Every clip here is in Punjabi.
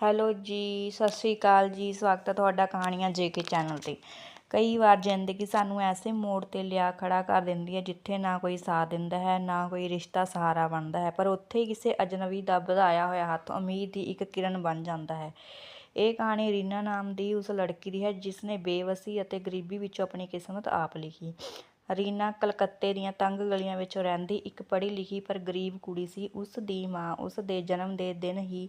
ਹੈਲੋ ਜੀ, ਸਤਿ ਸ਼੍ਰੀ ਅਕਾਲ ਜੀ, ਸਵਾਗਤ ਹੈ ਤੁਹਾਡਾ ਕਹਾਣੀਆਂ ਜੇਕੇ ਚੈਨਲ ਤੇ। ਕਈ ਵਾਰ ਜ਼ਿੰਦਗੀ ਸਾਨੂੰ ਐਸੇ ਮੋੜ ਤੇ ਲਿਆ ਖੜਾ ਕਰ ਦਿੰਦੀ ਹੈ ਜਿੱਥੇ ਨਾ ਕੋਈ ਸਾਥ ਦਿੰਦਾ ਹੈ, ਨਾ ਕੋਈ ਰਿਸ਼ਤਾ ਸਹਾਰਾ ਬਣਦਾ ਹੈ, ਪਰ ਉੱਥੇ ਹੀ ਕਿਸੇ ਅਜਨਬੀ ਦਾ ਵਧਾਇਆ ਹੋਇਆ ਹੱਥ ਉਮੀਦ ਦੀ ਇੱਕ ਕਿਰਨ ਬਣ ਜਾਂਦਾ ਹੈ। ਇਹ ਕਹਾਣੀ ਰੀਨਾ ਨਾਮ ਦੀ ਉਸ ਲੜਕੀ ਦੀ ਹੈ ਜਿਸ ਨੇ ਬੇਵਸੀ ਅਤੇ ਗਰੀਬੀ ਵਿੱਚੋਂ ਆਪਣੀ ਕਿਸਮਤ ਆਪ ਲਿਖੀ। ਰੀਨਾ ਕਲਕੱਤੇ ਦੀਆਂ ਤੰਗ ਗਲੀਆਂ ਵਿੱਚ ਰਹਿੰਦੀ ਇੱਕ ਪੜ੍ਹੀ ਲਿਖੀ ਪਰ ਗਰੀਬ ਕੁੜੀ ਸੀ। ਉਸ ਦੀ ਮਾਂ ਉਸ ਦੇ ਜਨਮ ਦੇ ਦਿਨ ਹੀ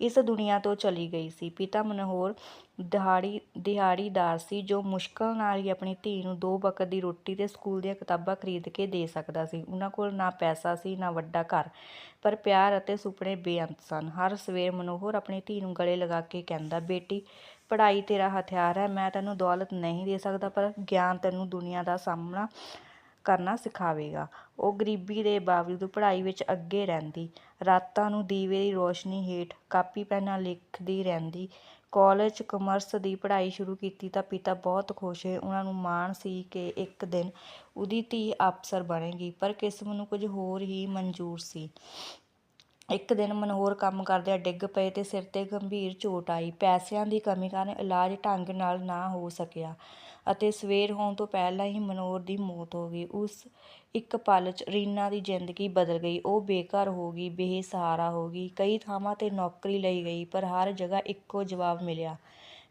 ਇਸ ਦੁਨੀਆ ਤੋਂ ਚਲੀ ਗਈ ਸੀ। ਪਿਤਾ ਮਨੋਹਰ ਦਿਹਾੜੀ, ਦਿਹਾੜੀਦਾਰ ਸੀ ਜੋ ਮੁਸ਼ਕਲ ਨਾਲ ਹੀ ਆਪਣੀ ਧੀ ਨੂੰ ਦੋ ਵਕਤ ਦੀ ਰੋਟੀ ਤੇ ਸਕੂਲ ਦੀਆਂ ਕਿਤਾਬਾਂ ਖਰੀਦ ਕੇ ਦੇ ਸਕਦਾ ਸੀ। ਉਹਨਾਂ ਕੋਲ ਨਾ ਪੈਸਾ ਸੀ, ਨਾ ਵੱਡਾ ਘਰ, ਪਰ ਪਿਆਰ ਅਤੇ ਸੁਪਨੇ ਬੇਅੰਤ ਸਨ। ਹਰ ਸਵੇਰ ਮਨੋਹਰ ਆਪਣੀ ਧੀ ਨੂੰ ਗਲੇ ਲਗਾ ਕੇ ਕਹਿੰਦਾ, ਬੇਟੀ, ਪੜ੍ਹਾਈ ਤੇਰਾ ਹਥਿਆਰ ਹੈ, ਮੈਂ ਤੈਨੂੰ ਦੌਲਤ ਨਹੀਂ ਦੇ ਸਕਦਾ, ਪਰ ਗਿਆਨ ਤੈਨੂੰ ਦੁਨੀਆ ਦਾ ਸਾਹਮਣਾ ਕਰਨਾ ਸਿਖਾਵੇਗਾ। ਉਹ ਗਰੀਬੀ ਦੇ ਬਾਵਜੂਦ ਪੜ੍ਹਾਈ ਵਿੱਚ ਅੱਗੇ ਰਹਿੰਦੀ। ਰਾਤਾਂ ਨੂੰ ਦੀਵੇ ਦੀ ਰੌਸ਼ਨੀ ਹੇਠ ਕਾਪੀ, ਪੈਨ ਨਾਲ ਲਿਖਦੀ ਰਹਿੰਦੀ। ਕਾਲਜ, ਕਮਰਸ ਦੀ ਪੜ੍ਹਾਈ ਸ਼ੁਰੂ ਕੀਤੀ ਤਾਂ ਪਿਤਾ ਬਹੁਤ ਖੁਸ਼ ਹੋਏ ਉਹਨਾਂ ਨੂੰ ਮਾਣ ਸੀ ਕਿ ਇੱਕ ਦਿਨ ਉਹਦੀ ਧੀ ਅਫਸਰ ਬਣੇਗੀ, ਪਰ ਕਿਸਮ ਨੂੰ ਕੁਝ ਹੋਰ ਹੀ ਮਨਜ਼ੂਰ ਸੀ। ਇੱਕ ਦਿਨ ਮਨੋਹਰ ਕੰਮ ਕਰਦਿਆਂ ਡਿੱਗ ਪਏ ਤੇ ਸਿਰ ਤੇ ਗੰਭੀਰ ਚੋਟ ਆਈ। ਪੈਸਿਆਂ ਦੀ ਕਮੀ ਕਾਰਨ ਇਲਾਜ ਢੰਗ ਨਾਲ ਨਾ ਹੋ ਸਕਿਆ ਅਤੇ ਸਵੇਰ ਹੋਣ ਤੋਂ ਪਹਿਲਾਂ ਹੀ ਮਨੋਹਰ ਦੀ ਮੌਤ ਹੋ ਗਈ। ਉਸ ਇੱਕ ਪਲ 'ਚ ਰੀਨਾ ਦੀ ਜ਼ਿੰਦਗੀ ਬਦਲ ਗਈ। ਉਹ ਬੇਘਰ ਹੋ ਗਈ, ਬੇਸਹਾਰਾ ਹੋ ਗਈ। ਕਈ ਥਾਵਾਂ ਤੇ ਨੌਕਰੀ ਲਈ ਗਈ, ਪਰ ਹਰ ਜਗ੍ਹਾ ਇੱਕੋ ਜਵਾਬ ਮਿਲਿਆ।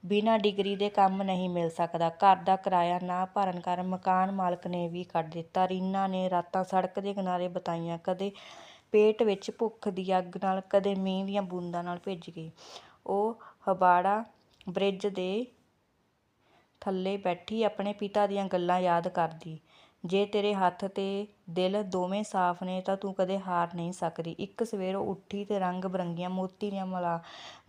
ਬਿਨਾਂ ਡਿਗਰੀ ਦੇ ਕੰਮ ਨਹੀਂ ਮਿਲ ਸਕਦਾ। ਘਰ ਦਾ ਕਿਰਾਇਆ ਨਾ ਭਰਨ ਕਾਰਨ ਮਕਾਨ ਮਾਲਕ ਨੇ ਵੀ ਕੱਢ ਦਿੱਤਾ। ਰੀਨਾ ਨੇ ਰਾਤਾਂ ਸੜਕ ਦੇ ਕਿਨਾਰੇ ਬਿਤਾਈਆਂ, ਕਦੇ ਪੇਟ ਵਿੱਚ ਭੁੱਖ ਦੀ ਅੱਗ ਨਾਲ ਕਦੇ ਮੀਂਹ ਦੀਆਂ ਬੂੰਦਾਂ ਨਾਲ ਭਿੱਜ ਗਈ। ਉਹ ਹਬਾੜਾ ਬ੍ਰਿਜ ਦੇ ਥੱਲੇ ਬੈਠੀ ਆਪਣੇ ਪਿਤਾ ਦੀਆਂ ਗੱਲਾਂ ਯਾਦ ਕਰਦੀ। ਜੇ ਤੇਰੇ ਹੱਥ ਤੇ ਦਿਲ ਦੋਵੇਂ ਸਾਫ਼ ਨੇ ਤਾਂ ਤੂੰ ਕਦੇ ਹਾਰ ਨਹੀਂ ਸਕਦੀ। ਇੱਕ ਸਵੇਰ ਉਹ ਉੱਠੀ ਤੇ ਰੰਗ ਬਰੰਗੀਆਂ ਮੋਤੀ ਦੀਆਂ ਮਾਲਾ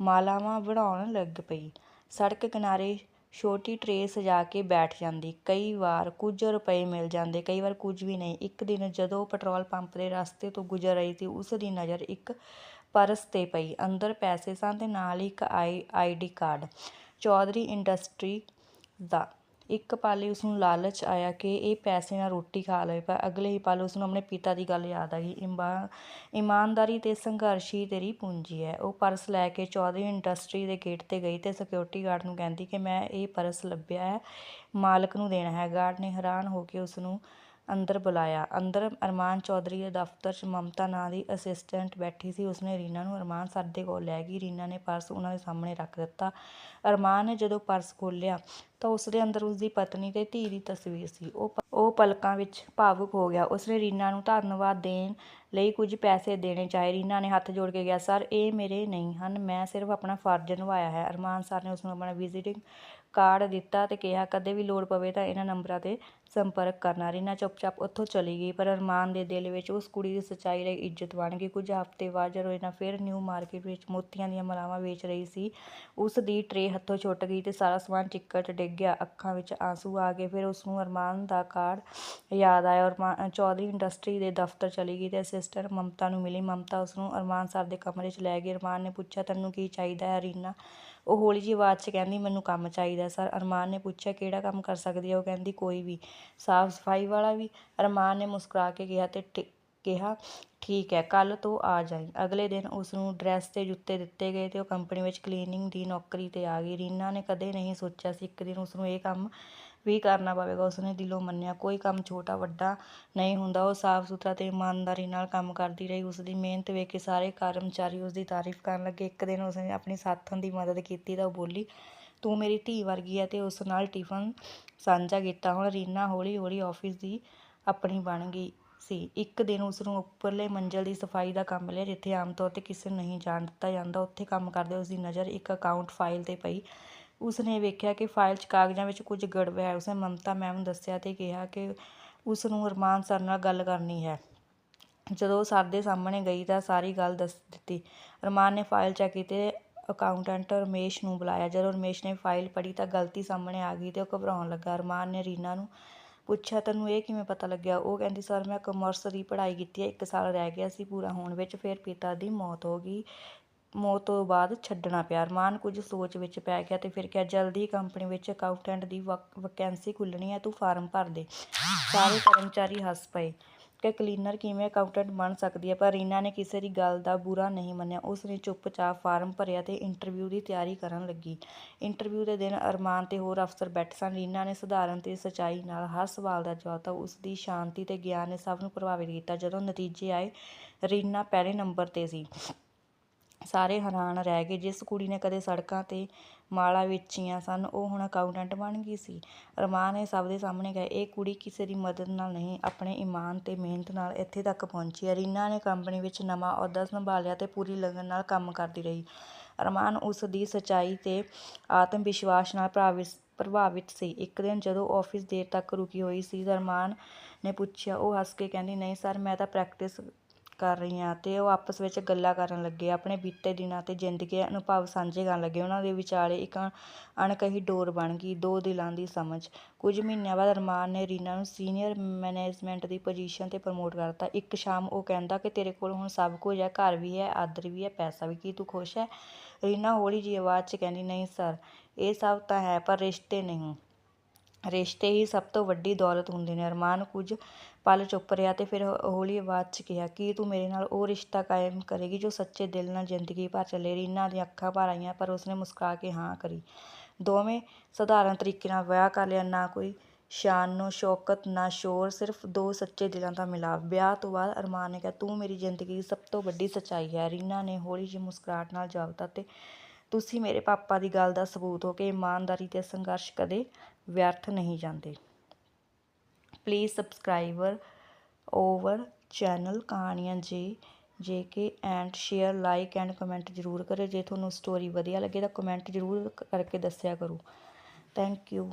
ਮਾਲਾਵਾਂ ਬਣਾਉਣ ਲੱਗ ਪਈ। ਸੜਕ ਕਿਨਾਰੇ ਛੋਟੀ ਟਰੇ ਸਜਾ ਕੇ ਬੈਠ ਜਾਂਦੀ। ਕਈ ਵਾਰ ਕੁਝ ਰੁਪਏ ਮਿਲ ਜਾਂਦੇ, ਕਈ ਵਾਰ ਕੁਝ ਵੀ ਨਹੀਂ। ਇੱਕ ਦਿਨ ਜਦੋਂ ਪੈਟਰੋਲ ਪੰਪ ਦੇ ਰਸਤੇ ਤੋਂ ਗੁਜ਼ਰ ਰਹੀ ਸੀ, ਉਸ ਦੀ ਨਜ਼ਰ ਇੱਕ ਪਰਸ ਤੇ ਪਈ। ਅੰਦਰ ਪੈਸੇ ਸਨ ਅਤੇ ਨਾਲ ਹੀ ਇੱਕ I I D card. Chaudhary industry ਦਾ ਇੱਕ ਪਲ ਹੀ ਉਸਨੂੰ ਲਾਲਚ ਆਇਆ ਕਿ ਇਹ ਪੈਸੇ ਨਾਲ ਰੋਟੀ ਖਾ ਲਵੇ, ਪਰ ਅਗਲੇ ਹੀ ਪਲ ਉਸਨੂੰ ਆਪਣੇ ਪਿਤਾ ਦੀ ਗੱਲ ਯਾਦ ਆ ਗਈ। ਇਮਾ ਇਮਾਨਦਾਰੀ ਤੇ ਸੰਘਰਸ਼ ਹੀ ਤੇਰੀ ਪੂੰਜੀ ਹੈ। ਉਹ ਪਰਸ ਲੈ ਕੇ ਚੌਧਰੀ ਇੰਡਸਟਰੀ ਦੇ ਗੇਟ ਤੇ ਗਈ ਤੇ ਸਿਕਿਉਰਿਟੀ ਗਾਰਡ ਨੂੰ ਕਹਿੰਦੀ ਕਿ ਮੈਂ ਇਹ ਪਰਸ ਲੱਭਿਆ ਹੈ, ਮਾਲਕ ਨੂੰ ਦੇਣਾ ਹੈ। ਗਾਰਡ ਨੇ ਹੈਰਾਨ ਹੋ ਕੇ ਉਸਨੂੰ ਅੰਦਰ ਬੁਲਾਇਆ। ਅੰਦਰ ਅਰਮਾਨ ਚੌਧਰੀ ਦੇ ਦਫ਼ਤਰ 'ਚ ਮਮਤਾ ਨਾਂ ਦੀ ਅਸਿਸਟੈਂਟ ਬੈਠੀ ਸੀ। ਉਸਨੇ ਰੀਨਾ ਨੂੰ ਅਰਮਾਨ ਸਰ ਦੇ ਕੋਲ ਲੈ ਗਈ। ਰੀਨਾ ਨੇ ਪਰਸ ਉਹਨਾਂ ਦੇ ਸਾਹਮਣੇ ਰੱਖ ਦਿੱਤਾ। ਅਰਮਾਨ ਨੇ ਜਦੋਂ ਪਰਸ ਖੋਲ੍ਹਿਆ ਤਾਂ ਉਸ ਦੇ ਅੰਦਰ ਉਸਦੀ ਪਤਨੀ ਤੇ ਧੀ ਦੀ ਤਸਵੀਰ ਸੀ। ਉਹ ਪ- ਉਹ ਪਲਕਾਂ ਵਿੱਚ ਭਾਵੁਕ ਹੋ ਗਿਆ। ਉਸਨੇ ਰੀਨਾ ਨੂੰ ਧੰਨਵਾਦ ਦੇਣ ਲਈ ਕੁਝ ਪੈਸੇ ਦੇਣੇ ਚਾਹੇ। ਰੀਨਾ ਨੇ ਹੱਥ ਜੋੜ ਕੇ ਕਿਹਾ, ਸਰ, ਇਹ ਮੇਰੇ ਨਹੀਂ ਹਨ। ਮੈਂ ਸਿਰਫ ਆਪਣਾ ਫਰਜ਼ ਨਿਭਾਇਆ ਹੈ। ਅਰਮਾਨ ਸਰ ਨੇ ਉਸਨੂੰ ਆਪਣਾ ਵਿਜ਼ਿਟਿੰਗ ਕਾਰਡ ਦਿੱਤਾ ਅਤੇ ਕਿਹਾ, ਕਦੇ ਵੀ ਲੋੜ ਪਵੇ ਤਾਂ ਇਹਨਾਂ ਨੰਬਰਾਂ ਤੇ ਸੰਪਰਕ ਕਰਨਾ। ਰੀਨਾ ਚੁੱਪਚਾਪ ਉੱਥੋਂ ਚਲੀ ਗਈ, ਪਰ ਅਰਮਾਨ ਦੇ ਦਿਲ ਵਿੱਚ ਉਸ ਕੁੜੀ ਦੀ ਸੱਚਾਈ ਲਈ ਇੱਜ਼ਤ ਬਣ ਗਈ। ਕੁਝ ਹਫ਼ਤੇ ਬਾਅਦ ਜਦੋਂ ਰੀਨਾ ਫਿਰ ਨਿਊ ਮਾਰਕੀਟ ਵਿੱਚ ਮੋਤੀਆਂ ਦੀਆਂ ਮਾਲਾਵਾਂ ਵੇਚ ਰਹੀ ਸੀ, ਉਸ ਦੀ ਟਰੇ ਹੱਥੋਂ ਛੁੱਟ ਗਈ ਤੇ ਸਾਰਾ ਸਮਾਨ ਚਿੱਕੜ 'ਚ ਡਿੱਗ ਗਿਆ। ਅੱਖਾਂ ਵਿੱਚ ਆਂਸੂ ਆ ਗਏ। ਫਿਰ ਉਸ ਨੂੰ ਅਰਮਾਨ ਦਾ ਕਾਰਡ ਯਾਦ ਆਇਆ। ਅਰਮਾਨ ਚੌਧਰੀ ਇੰਡਸਟਰੀ ਦੇ ਦਫ਼ਤਰ ਚਲੀ ਗਈ ਤੇ ਅਸਿਸਟੈਂਟ ਮਮਤਾ ਨੂੰ ਮਿਲੀ। ਮਮਤਾ ਉਸ ਨੂੰ ਅਰਮਾਨ ਸਰ ਦੇ ਕਮਰੇ 'ਚ ਲੈ ਗਈ। ਅਰਮਾਨ ਨੇ ਪੁੱਛਿਆ, ਤੈਨੂੰ ਕੀ ਚਾਹੀਦਾ ਹੈ? ਰੀਨਾ ਉਹ ਹੌਲੀ ਜਿਹੀ ਆਵਾਜ਼ 'ਚ ਕਹਿੰਦੀ, ਮੈਨੂੰ ਕੰਮ ਚਾਹੀਦਾ ਸਰ। ਅਰਮਾਨ ਨੇ ਪੁੱਛਿਆ, ਕਿਹੜਾ ਕੰਮ ਕਰ ਸਕਦੀ ਹੈ ਉਹ ਕਹਿੰਦੀ, ਕੋਈ ਵੀ। ਸਾਫ਼ ਸਫ਼ਾਈ ਵਾਲਾ ਵੀ। ਅਰਮਾਨ ਨੇ ਮੁਸਕਰਾ ਕੇ ਕਿਹਾ ਤੇ ਟਿ- ਕਿਹਾ, ਠੀਕ ਹੈ ਕੱਲ ਤੋਂ ਆ ਜਾਈ। ਅਗਲੇ ਦਿਨ ਉਸ ਨੂੰ ਡਰੈਸ ਤੇ ਜੁੱਤੇ ਦਿੱਤੇ ਗਏ ਤੇ ਉਹ ਕੰਪਨੀ ਵਿੱਚ ਕਲੀਨਿੰਗ ਦੀ ਨੌਕਰੀ ਤੇ ਆ ਗਈ। ਰੀਨਾ ਨੇ ਕਦੇ ਨਹੀਂ ਸੋਚਿਆ ਸੀ ਇੱਕ ਦਿਨ ਉਸ ਨੂੰ ਇਹ ਕੰਮ ਵੀ ਕਰਨਾ ਪਵੇਗਾ, ਉਸਨੇ ਦਿਲੋਂ ਮੰਨਿਆ। ਕੋਈ ਕੰਮ ਛੋਟਾ, ਵੱਡਾ ਨਹੀਂ ਹੁੰਦਾ। ਉਹ ਸਾਫ਼ ਸੁਥਰਾ ਤੇ ਇਮਾਨਦਾਰੀ ਨਾਲ ਕੰਮ ਕਰਦੀ ਰਹੀ। ਉਸਦੀ ਮਿਹਨਤ ਵੇਖ ਕੇ ਸਾਰੇ ਕਰਮਚਾਰੀ ਉਸਦੀ ਤਾਰੀਫ ਕਰਨ ਲੱਗੇ। ਇੱਕ ਦਿਨ ਉਸਨੇ ਆਪਣੀ ਸਾਥਣ ਦੀ ਮਦਦ ਕੀਤੀ ਤਾਂ ਉਹ ਬੋਲੀ, ਤੂੰ ਮੇਰੀ ਧੀ ਵਰਗੀ ਹੈ ਤੇ ਉਸ ਨਾਲ ਟਿਫਨ ਸਾਂਝਾ ਕੀਤਾ। ਹੁਣ ਰੀਨਾ ਹੌਲੀ ਹੌਲੀ ਆਫਿਸ ਦੀ ਆਪਣੀ ਬਣ ਗਈ ਸੀ। ਇੱਕ ਦਿਨ ਉਸ ਨੂੰ ਉੱਪਰਲੇ ਮੰਜ਼ਲ ਦੀ ਸਫ਼ਾਈ ਦਾ ਕੰਮ ਮਿਲਿਆ, ਜਿੱਥੇ ਆਮ ਤੌਰ ਤੇ ਕਿਸੇ ਨੂੰ ਨਹੀਂ ਜਾਣ ਦਿੱਤਾ ਜਾਂਦਾ। ਉੱਥੇ ਕੰਮ ਕਰਦੇ ਉਸ ਦੀ ਨਜ਼ਰ ਇੱਕ ਅਕਾਊਂਟ ਫਾਈਲ ਤੇ ਪਈ। ਉਸਨੇ ਵੇਖਿਆ ਕਿ ਫਾਈਲ 'ਚ ਕਾਗਜ਼ਾਂ ਵਿੱਚ ਕੁਝ ਗੜਬੜ ਹੈ। ਉਸਨੇ ਮਮਤਾ ਮੈਮ ਨੂੰ ਦੱਸਿਆ ਤੇ ਕਿਹਾ ਕਿ ਉਸ ਨੂੰ ਅਰਮਾਨ ਸਰ ਨਾਲ ਗੱਲ ਕਰਨੀ ਹੈ। ਜਦੋਂ ਉਹ ਸਰ ਦੇ ਸਾਹਮਣੇ ਗਈ ਤਾਂ ਸਾਰੀ ਗੱਲ ਦੱਸ ਦਿੱਤੀ। ਅਰਮਾਨ ਨੇ ਫਾਈਲ ਚੈੱਕ ਕੀਤੀ ਅਕਾਊਂਟੈਂਟ ਰਮੇਸ਼ ਨੂੰ ਬੁਲਾਇਆ। ਜਦੋਂ ਰਮੇਸ਼ ਨੇ ਫਾਈਲ ਪੜ੍ਹੀ ਤਾਂ ਗਲਤੀ ਸਾਹਮਣੇ ਆ ਗਈ ਤੇ ਉਹ ਘਬਰਾਉਣ ਲੱਗਾ। ਅਰਮਾਨ ਨੇ ਰੀਨਾ ਨੂੰ ਪੁੱਛਿਆ, ਤੈਨੂੰ ਇਹ ਕਿਵੇਂ ਪਤਾ ਲੱਗਿਆ? ਉਹ ਕਹਿੰਦੀ, ਸਰ, ਮੈਂ ਕਮਰਸ ਦੀ ਪੜ੍ਹਾਈ ਕੀਤੀ ਹੈ। ਇੱਕ ਸਾਲ ਰਹਿ ਗਿਆ ਸੀ ਪੂਰਾ ਹੋਣ ਵਿੱਚ। ਫਿਰ ਪਿਤਾ ਦੀ ਮੌਤ ਹੋ ਗਈ। ਮੌਤ ਤੋਂ ਬਾਅਦ ਛੱਡਣਾ ਪਿਆ। ਅਰਮਾਨ ਕੁਝ ਸੋਚ ਵਿੱਚ ਪੈ ਗਿਆ ਤੇ ਫਿਰ ਕਿਹਾ, ਜਲਦੀ ਕੰਪਨੀ ਵਿੱਚ ਅਕਾਊਂਟੈਂਟ ਦੀ ਵੈਕੈਂਸੀ ਖੁੱਲ੍ਹਣੀ ਹੈ, ਤੂੰ ਫਾਰਮ ਭਰ ਦੇ। ਸਾਰੇ ਕਰਮਚਾਰੀ ਹੱਸ ਪਏ। ਕਿ ਕਲੀਨਰ ਕਿਵੇਂ ਅਕਾਊਂਟੈਂਟ ਬਣ ਸਕਦੀ ਹੈ, ਪਰ ਰੀਨਾ ਨੇ ਕਿਸੇ ਦੀ ਗੱਲ ਦਾ ਬੁਰਾ ਨਹੀਂ ਮੰਨਿਆ। ਉਸ ਨੇ ਚੁੱਪਚਾਪ ਫਾਰਮ ਭਰਿਆ ਤੇ ਇੰਟਰਵਿਊ ਦੀ ਤਿਆਰੀ ਕਰਨ ਲੱਗੀ। ਇੰਟਰਵਿਊ ਦੇ ਦਿਨ ਅਰਮਾਨ ਤੇ ਹੋਰ ਅਫਸਰ ਬੈਠੇ ਸਨ। ਰੀਨਾ ਨੇ ਸਧਾਰਨ ਤੇ ਸਚਾਈ ਨਾਲ ਹਰ ਸਵਾਲ ਦਾ ਜਵਾਬ ਦਿੱਤਾ। ਉਸ ਦੀ ਸ਼ਾਂਤੀ ਤੇ ਗਿਆਨ ਨੇ ਸਭ ਨੂੰ ਪ੍ਰਭਾਵਿਤ ਕੀਤਾ। ਜਦੋਂ ਨਤੀਜੇ ਆਏ, ਰੀਨਾ ਪਹਿਲੇ ਨੰਬਰ ਤੇ ਸੀ। ਸਾਰੇ ਹੈਰਾਨ ਰਹਿ ਗਏ। ਜਿਸ ਕੁੜੀ ਨੇ ਕਦੇ ਸੜਕਾਂ ਤੇ ਮਾਲਾ ਵੇਚੀਆਂ ਸਨ, ਉਹ ਹੁਣ ਅਕਾਊਂਟੈਂਟ ਬਣ ਗਈ ਸੀ। ਅਰਮਾਨ ਇਹ ਸਭ ਦੇ ਸਾਹਮਣੇ ਕਿਹਾ, ਇਹ ਕੁੜੀ ਕਿਸੇ ਦੀ ਮਦਦ ਨਾਲ ਨਹੀਂ, ਆਪਣੇ ਈਮਾਨ ਤੇ ਮਿਹਨਤ ਨਾਲ ਇੱਥੇ ਤੱਕ ਪਹੁੰਚੀ ਹੈ। ਨੇ ਕੰਪਨੀ ਵਿੱਚ ਨਵਾਂ ਅਹੁਦਾ ਸੰਭਾਲਿਆ ਤੇ ਪੂਰੀ ਲਗਨ ਨਾਲ ਕੰਮ ਕਰਦੀ ਰਹੀ। ਅਰਮਾਨ ਉਸ ਦੀ ਸੱਚਾਈ ਤੇ ਆਤਮ ਵਿਸ਼ਵਾਸ ਨਾਲ ਪ੍ਰਭਾਵਿਤ ਪ੍ਰਭਾਵਿਤ ਸੀ। ਇੱਕ ਦਿਨ ਜਦੋਂ ਆਫਿਸ ਦੇਰ ਤੱਕ ਰੁਕੀ ਹੋਈ ਸੀ ਤਾਂ ਅਰਮਾਨ ਨੇ ਪੁੱਛਿਆ, ਉਹ ਹੱਸ ਕੇ ਕਹਿੰਦੀ, ਨਹੀਂ ਸਰ, ਮੈਂ ਤਾਂ ਪ੍ਰੈਕਟਿਸ ਕਰ ਰਹੀਆਂ ਅਤੇ ਉਹ ਆਪਸ ਵਿੱਚ ਗੱਲਾਂ ਕਰਨ ਲੱਗੇ, ਆਪਣੇ ਬੀਤੇ ਦਿਨਾਂ ਤੇ ਜ਼ਿੰਦਗੀ ਅਨੁਭਵ ਸਾਂਝੇ ਕਰਨ ਲੱਗੇ। ਉਹਨਾਂ ਦੇ ਵਿਚਾਲੇ ਇੱਕ ਅਣਕਹੀ ਡੋਰ ਬਣ ਗਈ, ਦੋ ਦਿਲਾਂ ਦੀ ਸਮਝ। ਕੁਝ ਮਹੀਨਿਆਂ ਬਾਅਦ ਅਰਮਾਨ ਨੇ ਰੀਨਾ ਨੂੰ ਸੀਨੀਅਰ ਮੈਨੇਜਮੈਂਟ ਦੀ ਪੋਜੀਸ਼ਨ ਤੇ ਪ੍ਰਮੋਟ ਕਰਤਾ। ਇੱਕ ਸ਼ਾਮ ਉਹ ਕਹਿੰਦਾ ਕਿ ਤੇਰੇ ਕੋਲ ਹੁਣ ਸਭ ਕੁਝ ਹੈ, ਘਰ ਵੀ ਹੈ, ਆਦਰ ਵੀ ਹੈ, ਪੈਸਾ ਵੀ, ਕੀ ਤੂੰ ਖੁਸ਼ ਹੈ? ਰੀਨਾ ਹੌਲੀ ਜਿਹੀ ਆਵਾਜ਼ 'ਚ ਕਹਿੰਦੀ, ਨਹੀਂ ਸਰ, ਇਹ ਸਭ ਤਾਂ ਹੈ, ਪਰ ਰਿਸ਼ਤੇ ਨਹੀਂ। ਰਿਸ਼ਤੇ ਹੀ ਸਭ ਤੋਂ ਵੱਡੀ ਦੌਲਤ ਹੁੰਦੇ ਨੇ। ਅਰਮਾਨ ਕੁਝ ਪਲ ਚੁੱਪ ਰਿਹਾ ਅਤੇ ਫਿਰ ਹੌਲੀ ਆਵਾਜ਼ 'ਚ ਕਿਹਾ, ਕੀ ਤੂੰ ਮੇਰੇ ਨਾਲ ਉਹ ਰਿਸ਼ਤਾ ਕਾਇਮ ਕਰੇਗੀ ਜੋ ਸੱਚੇ ਦਿਲ ਨਾਲ ਜ਼ਿੰਦਗੀ ਭਰ ਚੱਲੇ? ਰੀਨਾ ਦੀਆਂ ਅੱਖਾਂ ਭਰ ਆਈਆਂ, ਪਰ ਉਸਨੇ ਮੁਸਕਰਾ ਕੇ ਹਾਂ ਕਰੀ। ਦੋਵੇਂ ਸਧਾਰਨ ਤਰੀਕੇ ਨਾਲ ਵਿਆਹ ਕਰ ਲਿਆ, ਨਾ ਕੋਈ ਸ਼ਾਨੋ ਸ਼ੌਕਤ, ਨਾ ਸ਼ੋਰ, ਸਿਰਫ ਦੋ ਸੱਚੇ ਦਿਲਾਂ ਦਾ ਮਿਲਾਪ। ਵਿਆਹ ਤੋਂ ਬਾਅਦ ਅਰਮਾਨ ਨੇ ਕਿਹਾ, ਤੂੰ ਮੇਰੀ ਜ਼ਿੰਦਗੀ ਦੀ ਸਭ ਤੋਂ ਵੱਡੀ ਸੱਚਾਈ ਹੈ। ਰੀਨਾ ਨੇ ਹੌਲੀ ਜਿਹੀ ਮੁਸਕਰਾਹਟ ਨਾਲ ਜਵਾਬ ਦਿੱਤਾ, ਤੇ ਤੁਸੀਂ ਮੇਰੇ ਪਾਪਾ ਦੀ ਗੱਲ ਦਾ ਸਬੂਤ ਹੋ ਕਿ ਇਮਾਨਦਾਰੀ ਅਤੇ ਸੰਘਰਸ਼ ਕਦੇ ਵਿਅਰਥ ਨਹੀਂ ਜਾਂਦੇ। ਪਲੀਜ਼ ਸਬਸਕ੍ਰਾਈਬਰ ਓਵਰ ਚੈਨਲ ਕਹਾਣੀਆਂ J J K and share like and comment ਜ਼ਰੂਰ ਕਰਿਓ। ਜੇ ਤੁਹਾਨੂੰ ਸਟੋਰੀ ਵਧੀਆ ਲੱਗੇ ਤਾਂ ਕਮੈਂਟ ਜ਼ਰੂਰ ਕਰਕੇ ਦੱਸਿਆ ਕਰੋ। Thank you